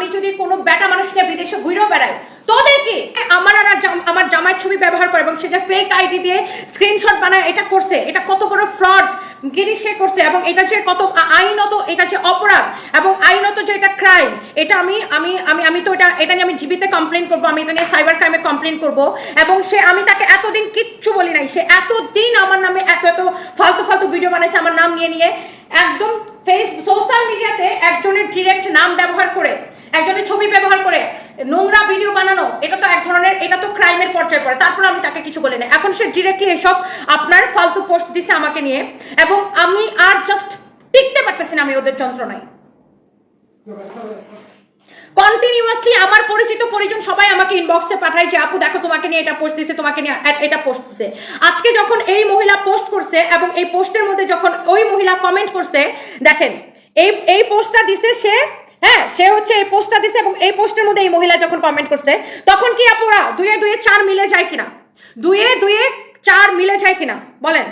আমি যদি কোনো বেটা মানুষকে বিদেশে ঘুরেও বেড়াই, তোদেরকে আমার আর আমার জামাইয়ের ছবি ব্যবহার করে এবং সেটা ফেক আইডি দিয়ে স্ক্রিনশট বানায়, এটা করছে, এটা কত বড় ফ্রড গিরি সে করছে এবং এটা যে কত আইনত, এটা যে অপরাধ এবং আইনত যে এটা ক্রাইম এটা আমি আমি আমি আমি তো এটা এটা নিয়ে আমি জীবিতে কমপ্লেন করব, আমি এটা নিয়ে সাইবার ক্রাইমে কমপ্লেন করব এবং সে, আমি তাকে এতদিন কিচ্ছু বলি নাই, সে এতদিন আমার নামে এত এত ফালতু ফালতু ভিডিও বানাইছে, আমার নাম নিয়ে নিয়ে, একদম সোশ্যাল মিডিয়াতে একজনের ডিরেক্ট নাম ব্যবহার করে, একজনের ছবি ব্যবহার করে, নোংরা ভিডিও বানানো, এটা তো এক ধরনের, এটা তো ক্রাইমের পর্যায়ে পড়ে। তারপর আমি তাকে কিছু বলি না এখন সে ডিরেক্টলি এসব আপনার ফালতু পোস্ট দিছে আমাকে নিয়ে, এবং আমি আর জাস্ট টিকতে পারতেছি না আমি ওদের যন্ত্রণায়। কন্টিনিউয়াসলি আমার পরিচিত পরিজন সবাই আমাকে ইনবক্সে পাঠায় যে, আপু, দেখো তোমাকে নিয়ে এটা পোস্ট দিছে, তোমাকে নিয়ে এটা পোস্ট দিছে। আজকে যখন এই মহিলা পোস্ট করছে এবং এই পোস্টের মধ্যে যখন ওই মহিলা কমেন্ট করছে, দেখেন, এই এই পোস্টটা দিছে সে হ্যাঁ সে হচ্ছে এই পোস্টটা দিছে এবং এই পোস্টের মধ্যে এই মহিলা যখন কমেন্ট করছে, তখন কি আপুরা দুয়ে দুয়ে চার মিলে যায় কিনা? দুয়ে দুয়ে চার মিলে যায় কিনা? বলেন।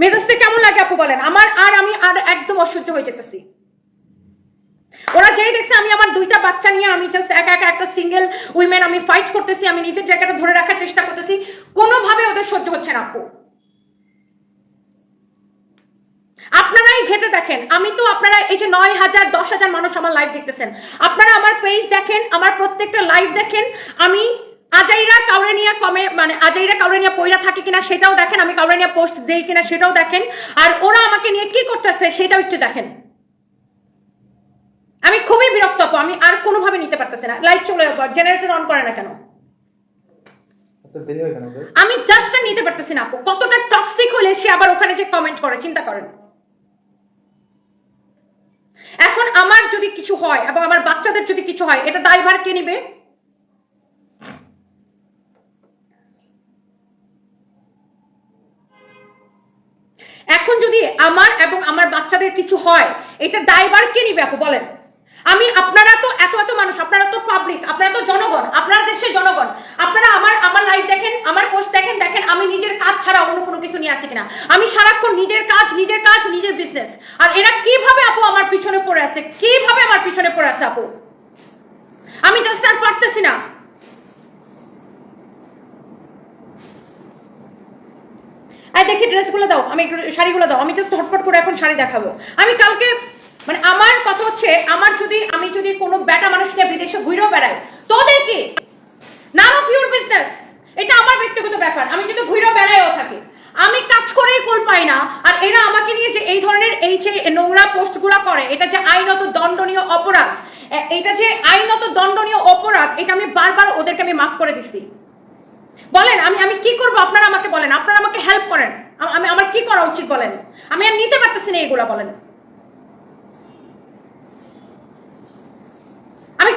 মেজাজটা কেমন লাগে আপু বলেন? আমার আর আমি আর একদম অসহ্য হয়ে যেতেছি। ওরা যেই দেখছে আমি আমার দুইটা বাচ্চা নিয়ে আমি জাস্ট একা একা একটা সিঙ্গেল উইমেন আমি ফাইট করতেছি, আমি নিজের জায়গাটা ধরে রাখার চেষ্টা করতেছি, কোনোভাবে ওদের সহ্য হচ্ছে না আপু। আপনারাই ঘেটে দেখেন, আমি তো আপনারা এই যে নয় হাজার, দশ হাজার মানুষ আমার লাইভ দেখতেছেন, আপনারা আমার পেজ দেখেন, আমার প্রত্যেকটা লাইভ দেখেন, আমি আজাইরা কাউরে নিয়ে কমে মানে আজাইরা কাউরে নিয়ে পয়লা থাকে কিনা সেটাও দেখেন, আমি কাউরে নিয়ে পোস্ট দেই কিনা সেটাও দেখেন, আর ওরা আমাকে নিয়ে কি করতেছে সেটাও একটু দেখেন। খুবই বিরক্ত আপু আমি আর কোনোভাবে নিতে পারতেছি না। লাইট চলে জেনারেটর অন করে না কেন? আমি জাস্ট নিতে পারতেছি না আপু। কতটা টক্সিক হলে সে আবার ওখানে যে কমেন্ট করে চিন্তা করেন। এখন আমার যদি কিছু হয় এবং আমার বাচ্চাদের যদি কিছু হয় এটা দায়ভার কে নিবে? এখন যদি আমার এবং আমার বাচ্চাদের কিছু হয় এটা দায়ভার কে নিবে আপু বলেন। আমি, আপনারা তো এত এত মানুষ, আপনারা তো পাবলিক আপনারা তো জনগণ, আপনারা দেশের জনগণ। আপনারা আমার আমার লাইফ দেখেন, আমার পোস্ট দেখেন দেখেন, আমি নিজের কাজ ছাড়া অন্য কোনো কিছু নিয়ে আসি কিনা। আমি সারাক্ষণ নিজের কাজ নিজের কাজ, নিজের বিজনেস আর এরা কীভাবে আপু আমার পিছনে পড়ে আছে? কীভাবে আমার পিছনে পড়ে আছে আপু? আমি জাস্ট আর পারতেছি না। আর দেখি ড্রেসগুলো দাও, আমি একটু শাড়িগুলো দাও, আমি জাস্ট হটপট করে এখন শাড়ি দেখাবো। আমি কালকে মানে আমার কথা হচ্ছে, আমার যদি, আমি যদি কোনো বেটা মানুষকে বিদেশে ঘুরেও বেড়াই, তোদের কি? নাম অফ ইউর বিজনেস এটা আমার ব্যক্তিগত ব্যাপার। আমি যদি ঘুরেও বেড়াইও থাকি। আমি কাজ করেই কোল পাই না। আর এরা আমাকে নিয়ে যে এই ধরনের এই যে নোংরা পোস্টগুলো করে, এটা যে আইনত দণ্ডনীয় অপরাধ এটা যে আইনত দণ্ডনীয় অপরাধ, এটা আমি বারবার ওদেরকে আমি মাফ করে দিছি। বলেন, আমি আমি কি করব? আপনারা আমাকে বলেন। আপনারা আমাকে হেল্প করেন। আমি, আমার কি করা উচিত বলেন? আমি আর নিতে পারতেছি না এগুলা বলেন।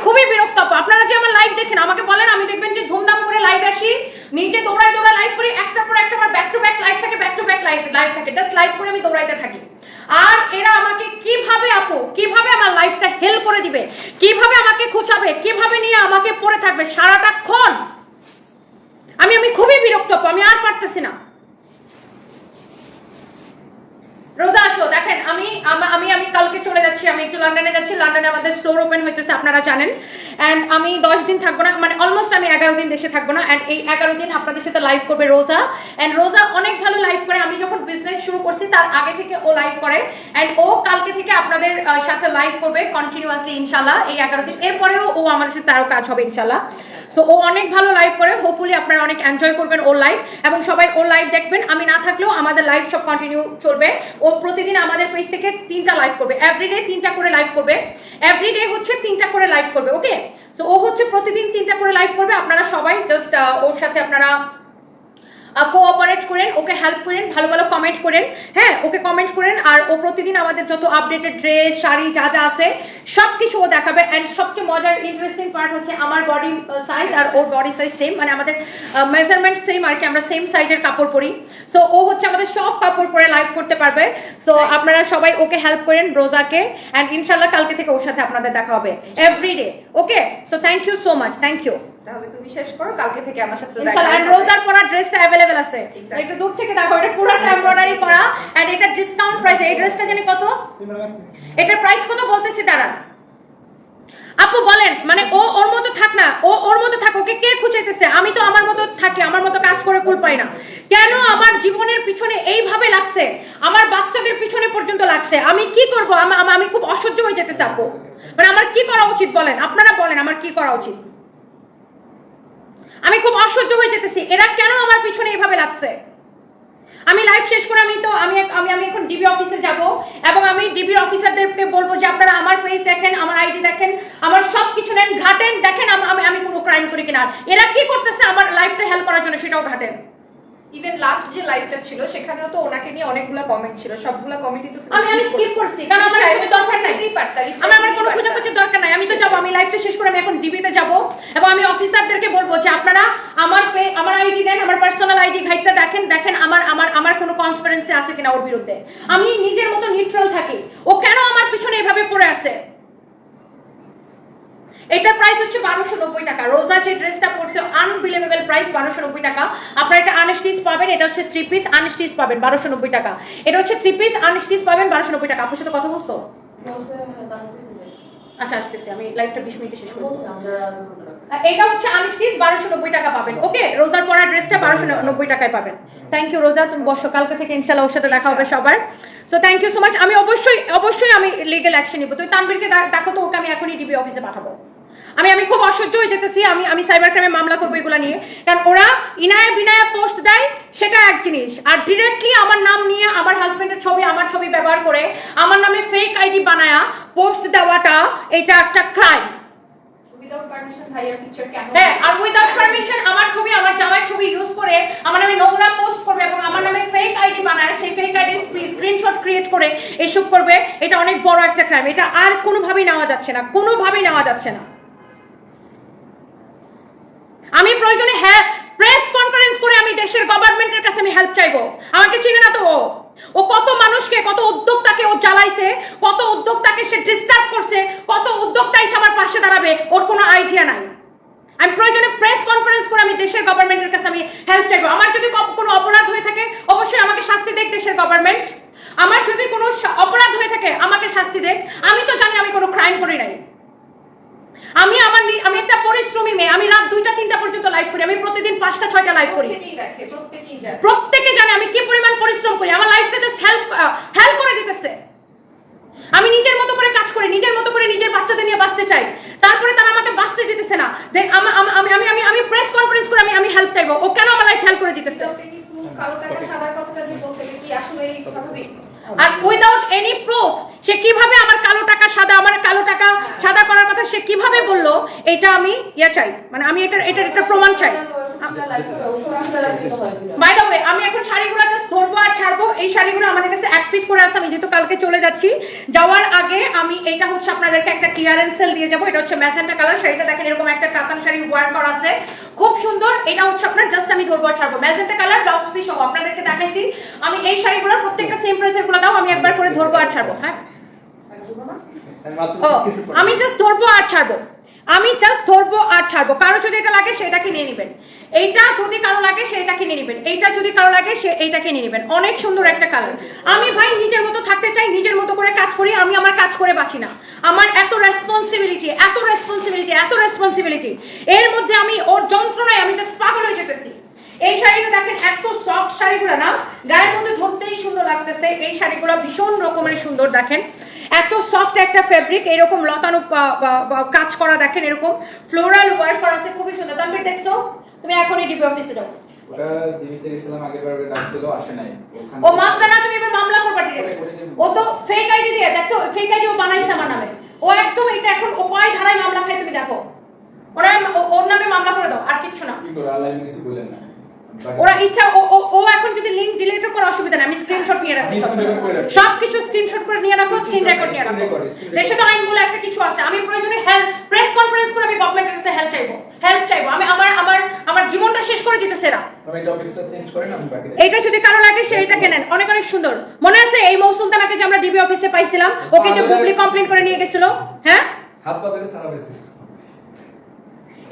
খুবই বিরক্ত আপনারা যে আমার লাইভ দেখেন আমাকে বলেন আমি দেখবেন যে ধুমধাম করে লাইভ আসি। নিজে দৌড়ায় দৌড়ায় লাইভ করি একটার পর একটা ব্যাক টু ব্যাক লাইভ থাকে back to back live live থাকে। জাস্ট লাইভ করে আমি দৌড়াইতে থাকি। আর এরা আমাকে কীভাবে আপু কীভাবে আমার লাইফটা হেল্প করে দিবে? কীভাবে আমাকে খুঁচাবে? কীভাবে নিয়ে আমাকে পড়ে থাকবে? সারাটাক্ষণ আমি আমি খুবই বিরক্ত আপু, আমি আর পারতেছি না। রোদা দেখেন, আমি আমি আমি কালকে চলে যাচ্ছি, আমি একটু লন্ডনে যাচ্ছি লন্ডনে আমাদের স্টোর ওপেন আপনারা জানেন। অ্যান্ড আমি দশ দিন থাকব না মানে অলমোস্ট আমি এগারো দিন দেশে থাকব না অ্যান্ড এই এগারো দিন আপনাদের সাথে লাইভ করবে রোজা। অ্যান্ড রোজা অনেক ভালো লাইভ করে, আমি যখন বিজনেস শুরু করছি, তার আগে থেকে ও লাইভ করে। অ্যান্ড ও কালকে থেকে আপনাদের সাথে লাইভ করবে কন্টিনিউয়াসলি ইনশাল্লাহ এই এগারো দিন। এরপরেও ও আমাদের সাথে আরও কাজ হবে ইনশাল্লাহ সো ও অনেক ভালো লাইভ করে হোপফুলি আপনারা অনেক এনজয় করবেন ওর লাইফ এবং সবাই ওর লাইফ দেখবেন। আমি না থাকলেও আমাদের লাইফ সব কন্টিনিউ চলবে। ও প্রতিদিন আমাদের পেজ থেকে তিনটা লাইভ করবে। এভরিডে তিনটা করে লাইভ করবে। এভরিডে হচ্ছে তিনটা করে লাইভ করবে ওকে সো ও হচ্ছে প্রতিদিন তিনটা করে লাইভ করবে। আপনারা সবাই জাস্ট ওর সাথে আপনারা কোঅপারেট করেন ওকে হেল্প করেন ভালো ভালো কমেন্ট করেন হ্যাঁ ওকে কমেন্ট করেন আর ও প্রতিদিন আমাদের যত আপডেটেড ড্রেস শাড়ি যা যা আছে সব কিছু ও দেখাবে অ্যান্ড সবচেয়ে মজার ইন্টারেস্টিং পার্ট হচ্ছে আমার বডি সাইজ আর ওর বডি সাইজ সেম মানে আমাদের মেজারমেন্ট সেম আর কি আমরা সেম সাইজের কাপড় পরি। সো ও হচ্ছে আমাদের সব কাপড় পরে লাইভ করতে পারবে। সো আপনারা সবাই ওকে হেল্প করেন রোজাকে অ্যান্ড ইনশাল্লাহ কালকে থেকে ওর সাথে আপনাদের দেখা হবে every day okay so thank you so much thank you তাহলে তুমি শেষ করো কালকে থেকে আমার সাথে দেখা ইনশাআল্লাহ and হবে। রোজার পরা ড্রেসটা अवेलेबल আছে Exactly. একটু দূর থেকে দেখো এটা পুরোটা এমব্রয়ডারি করা এন্ড এটা ডিসকাউন্ট প্রাইস এই ড্রেসটা জানি কত এটার প্রাইস কত বলতেছি দাঁড়ান আপু বলেন মানে ও ওর মতো থাক না ও ওর মতো থাক ওকে কে খুঁচাইতেছে আমি তো আমার মতো থাকি আমার মতো কাজ করে কুল পাই না কেন আমার জীবনের পিছনে এইভাবে লাগছে আমার বাচ্চাদের পিছনে পর্যন্ত লাগছে আমি কি করব আমা- আমা- আমি খুব অসহ্য হয়ে যেতেছে আপু মানে আমার কি করা উচিত বলেন আপনারা বলেন আমার কি করা উচিত আমি খুব অসহ্য হয়ে যেতেছি। এরা কেন আমার পিছনে এভাবে লাগছে? আমি লাইফ শেষ করে আমি তো, আমি আমি আমি এখন ডিবি অফিসে যাব এবং আমি ডিবি অফিসারদেরকে বলব যে আপনারা আমার পেজ দেখেন, আমার আইডি দেখেন, আমার সব কিছু নেন, ঘাটেন, দেখেন আমি আমি কোনো ক্রাইম করি কিনা। এরা কি করতেছে আমার লাইফটা হেল্প করার জন্য সেটাও ঘাটেন। ইভেন লাস্ট যে লাইভটা ছিল সেখানেও তো ওনাকে নিয়ে অনেকগুলো কমেন্ট ছিল। সবগুলো কমেন্টই তো আমি আমি স্কিপ করছি কারণ আমার আসলে দরকার নাই। আমার আমার কোনো পারতা। খোঁজাখুঁজির দরকার নাই। আমি তো যাব আমি লাইফটা শেষ করে আমি এখন ডিবিতে যাব এবং আমি অফিসারদেরকে বলব যে আপনারা আমার পে আমার আইডি দেন আমার পার্সোনাল আইডি ঘাইটটা দেখেন দেখেন আমার আমার আমার কোনো কনসপারেন্সি আছে কিনা ওর বিরুদ্ধে। আমি নিজের মতো নিউট্রাল থাকি। ও কেন আমার পিছনে এভাবে পড়ে আছে? এটা প্রাইস হচ্ছে বারোশো নব্বই টাকা। রোজা যে ড্রেসটা পড়ছে আনবিলিভেবল প্রাইস বারোশো নব্বই টাকা। আপনারা এটা আনস্টিচ পাবেন, এটা হচ্ছে থ্রি পিস আনস্টিচ পাবেন, বারোশো নব্বই টাকা। এটা হচ্ছে থ্রি পিস আনস্টিচ পাবেন, বারোশো নব্বই টাকা। আপনার সাথে কথা বলছো? আচ্ছা আমি এটা হচ্ছে বারোশো নব্বই টাকা পাবেন। ওকে, রোজার বারোশো নব্বই টাকায় পাবেন। থ্যাংক ইউ রোজা। তুমি বসো, কালকে থেকে সাথে দেখা হবে সবার। থ্যাংক ইউ আমি অবশ্যই অবশ্যই আমি লিগেল অ্যাকশন নিব। তুই তানবীরকে ডাকো তো, ওকে আমি এখনই ডিবি অফিসে পাঠাবো। আমি আমি খুব অসহ্য হয়ে যেতেছি। আমি আমি সাইবার ক্রাইমে মামলা করব এগুলো নিয়ে। কারণ ওরা ইনায়া বিনায়া পোস্ট দেয় সেটা এক জিনিস। আর ডিরেক্টলি আমার নাম নিয়ে আমার হাজব্যান্ডের ছবি আমার ছবি ব্যবহার করে আমার নামে ফেক আইডি বানায়া পোস্ট দেওয়াটা এটা একটা ক্রাইম হ্যাঁ আর উইদাউট পারমিশন আমার ছবি আমার জামাইয়ের ছবি ইউজ করে আমার নামে নোংরা পোস্ট করবে এবং আমার নামে ফেক আইডি বানায় সেই ফেক আইডি স্ক্রিনশট ক্রিয়েট করে এসব করবে এটা অনেক বড় একটা ক্রাইম এটা আর কোনোভাবেই নেওয়া যাচ্ছে না কোনোভাবেই নেওয়া যাচ্ছে না। আমি প্রয়োজনে হ্যাঁ প্রেস কনফারেন্স করে আমি দেশের গভর্নমেন্টের কাছে আমি হেল্প চাইব। আমাকে চিনে না তো ও। ও কত মানুষকে, কত উদ্যোক্তাকে ও জ্বালাইছে, কত উদ্যোক্তাকে সে ডিস্টার্ব করছে, কত উদ্যোক্তা এসে আমার পাশে দাঁড়াবে, ওর কোনো আইডিয়া নাই। আমি প্রয়োজনে প্রেস কনফারেন্স করে আমি দেশের গভর্নমেন্টের কাছে আমি হেল্প চাইব। আমার যদি কোনো অপরাধ হয়ে থাকে, অবশ্যই আমাকে শাস্তি দেখ দেশের গভর্নমেন্ট আমার যদি কোনো অপরাধ হয়ে থাকে, আমাকে শাস্তি দেখ আমি তো জানি আমি কোনো ক্রাইম করি নাই। আমি আমার আমি একটা পরিশ্রমী মেয়ে আমি রাত দুইটা তিনটা পর্যন্ত লাইভ করি আমি প্রতিদিন পাঁচটা ছয়টা লাইভ করি। প্রত্যেকেই দেখে প্রত্যেকেই জানে। প্রত্যেকে জানে আমি কি পরিমাণ পরিশ্রম করি। আমার লাইফকে জাস্ট হেল্প হেল্প করে দিতেছে। আমি নিজের মতো করে কাজ করি নিজের মতো করে নিজের বাচ্চাদের নিয়ে বাঁচতে চাই। তারপরে তারা আমাকে বাঁচতে দিতেছে না। আমা- আমা- আমি আমি প্রেস কনফারেন্স করে আমি আমি হেল্প চাইব। ও কেন আমার লাইফ হেল্প করে দিতেছে? আর উইদাউট এনি প্রুফ সে কীভাবে আমার কালো টাকা সাদা আমার কালো টাকা সাদা করার কথা সে কীভাবে বলল এটা আমি ইয়ে চাই। মানে আমি এটার এটার একটা প্রমাণ চাই। বাই দ্য ওয়ে আমি এখন শাড়িগুলো জাস্ট ধরবো আর ছাড়বো। এই শাড়িগুলো আমাদের কাছে এক পিস করে আছে আমি যেহেতু কালকে চলে যাচ্ছি। যাওয়ার আগে আমি এটা হচ্ছে আপনাদেরকে একটা ক্লিয়ারেন্স সেল দিয়ে যাব এটা হচ্ছে ম্যাজেন্টা কালার শাড়িটা। দেখেন এরকম একটা কাতান শাড়ি ওয়ার করা আছে। খুব সুন্দর এটা হচ্ছে আপনার জাস্ট আমি ধরবো আর ছাড়বো। ম্যাজেন্টা কালার ব্লাউজ পিস সহ আপনাদেরকে দেখাইছি। আমি এই শাড়িগুলোর প্রত্যেকটা সেম প্রাইসেরগুলো দাও আমি একবার করে ধরবো আর ছাড়বো হ্যাঁ? ও আমি জাস্ট ধরবো আর ছাড়বো। আমি জাস্ট ধরবো আর ছাড়বো। কারও যদি এটা লাগে সেটা কিনে নেবেন। এইটা যদি কারও লাগে সেটা কিনে নেবেন। এইটা যদি কারও লাগে, সে এইটা কিনে নেবেন। অনেক সুন্দর একটা কালার আমি ভাই নিজের মতো থাকতে চাই, নিজের মতো করে কাজ করি, আমি আমার কাজ করে বাঁচি না। আমার এত রেসপন্সিবিলিটি এত রেসপন্সিবিলিটি এত রেসপন্সিবিলিটি এর মধ্যে আমি ওর যন্ত্রণায় আমি জাস্ট পাগল হয়ে যেতেছি। এই শাড়িটা দেখেন, এত সফট শাড়িগুলো না। গায়ের মধ্যে ধরতেই সুন্দর লাগতেছে। এই শাড়িগুলো ভীষণ রকমের সুন্দর, দেখেন। এত সফট একটা ফেব্রিক এরকম লতানো কাজ করা দেখেন এরকম। ফ্লোরাল ওয়ার্ক করা আছে খুবই সুন্দর। তানভীর দেখছ? তুমি এখনই ডিপি অফিসে যাও। ওটা দিল্লিতে গেছিলাম আগের বার ডাকছিল আসে নাই। ও মাত্রা না তুমি এবার মামলা করবা direct। ও তো ফেক আইডি দিয়ে দেখছ? ফেক আইডি ও বানাইছে আমার নামে। ও একদম এটা এখন ও কয় ধারায় মামলা খায় তুমি দেখো। ওরা ওর নামে মামলা করে দাও আর কিচ্ছু না। কি করে আল্লাহ কিছু বললেন না। ওরা ইচ্ছা ও ও- এখন যদি লিংক ডিলিট করে অসুবিধা নেই। আমি স্ক্রিনশট নিয়ে রাখছি সব কিছু স্ক্রিনশট করে নিয়ে রাখো স্ক্রিন রেকর্ড নিয়ে রাখো। দেশে তো আইন বলে একটা কিছু আছে। আমি প্রয়োজনে হেল্প প্রেস কনফারেন্স করে আমি গভর্নমেন্টের কাছে হেল্প চাইব। হেল্প চাইব। আমি আমার আমার আমার জীবনটা শেষ করে দিতেছে আমি বাকি এইটা যদি কারও লাগে সে এটা কেনেন। অনেক অনেক সুন্দর। মনে আছে এই মৌসুম তানাকে যে আমরা ডিবি অফিসে পাইছিলাম? ওকে যে বুবলি কমপ্লেন করে নিয়ে গেছিল। হ্যাঁ? হাত পা ধরে সারা হয়েছে।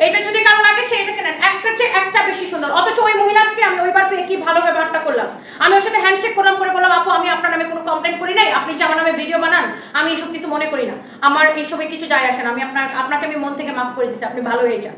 এটা যদি কারও লাগে, সে এটা কেনেন নেন। একটার চেয়ে একটা বেশি সুন্দর। অথচ ওই মহিলাকে আমি ওইবার পেয়ে কি ভালো ব্যবহারটা করলাম? আমি ওর সাথে হ্যান্ডশেক করলাম করে বললাম, আপু, আমি আপনার নামে কোনো কমপ্লেন করি নাই। আপনি যে আমার নামে ভিডিও বানান, আমি এইসব কিছু মনে করি না। আমার এইসবে কিছু যায় আসে না। আমি আপনার, আপনাকে আমি মন থেকে মাফ করে দিচ্ছি আপনি ভালো হয়ে যান।